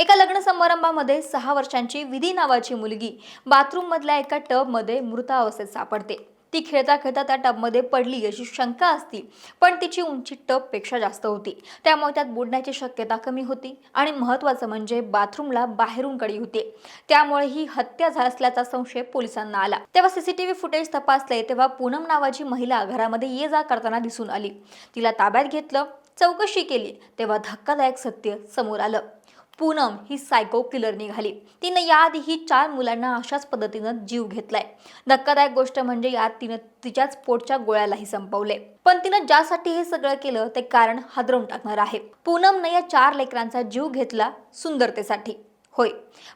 एका लग्न समारंभामध्ये सहा वर्षांची विधी नावाची मुलगी बाथरूममधल्या एका टबमध्ये मृतावस्थेत सापडते. ती खेळता खेळता त्या टबमध्ये पडली अशी शंका असती पण तिची उंची टबपेक्षा जास्त होती. त्यामुळे त्यात बुडण्याची शक्यता कमी होती आणि महत्त्वाचं म्हणजे बाथरूमला बाहेरून कडी होती. त्यामुळे ही हत्या झाली असल्याचा संशय पोलिसांना आला. तेव्हा सीसीटीव्ही फुटेज तपासले तेव्हा पूनम नावाची महिला घरामध्ये ये जा करताना दिसून आली. तिला ताब्यात घेतलं चौकशी केली तेव्हा धक्कादायक सत्य समोर आलं. पूनम ही सायको किलर निघाली. तिनं याआधीही चार मुलांना अशाच पद्धतीनं जीव घेतलाय. धक्कादायक गोष्ट म्हणजे यात तिनं तिच्याच पोटच्या गोळ्यालाही संपवले. पण तिनं ज्यासाठी हे सगळं केलं ते कारण हादरवून टाकणार आहे. पूनमनं या चार लेकरांचा जीव घेतला सुंदरतेसाठी. होय.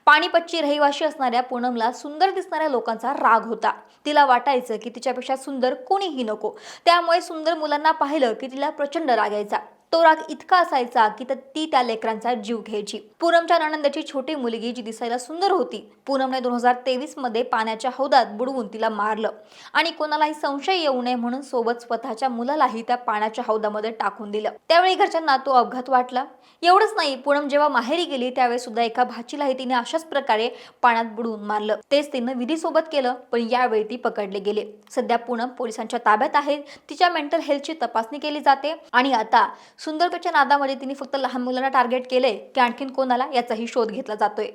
पाणीपतची रहिवाशी असणाऱ्या पूनमला सुंदर दिसणाऱ्या लोकांचा राग होता. तिला वाटायचं की तिच्यापेक्षा सुंदर कोणीही नको. त्यामुळे सुंदर मुलांना पाहिलं की तिला प्रचंड राग यायचा. तो राग इतका असायचा की ती त्या लेकरांचा जीव घ्यायची. पूनमच्या नणंदाची छोटी मुलगी जी दिसायला सुंदर होती पूनमने दोन हजार तेवीसमध्ये पाण्याच्या हौदात बुडवून तिला मारलं. आणि कोणालाही संशय येऊ नये म्हणून सोबत स्वतःच्या मुलालाही त्या पाण्याच्या हौदामध्ये टाकून दिलं. त्यावेळी घरच्यांना तो अपघात वाटला. एवढंच नाही पूनम जेव्हा माहेरी गेली त्यावेळी सुद्धा एका भाचीलाही तिने अशाच प्रकारे पाण्यात बुडवून मारलं. तेच तिनं विधीसोबत केलं पण यावेळी ती पकडले गेले. सध्या पूनम पोलिसांच्या ताब्यात आहे. तिच्या मेंटल हेल्थची तपासणी केली जाते. आणि आता सुंदरपेच्या नादामध्ये तिने फक्त लहान मुलांना टार्गेट केले की आणखीन कोणाला याचाही शोध घेतला जातोय.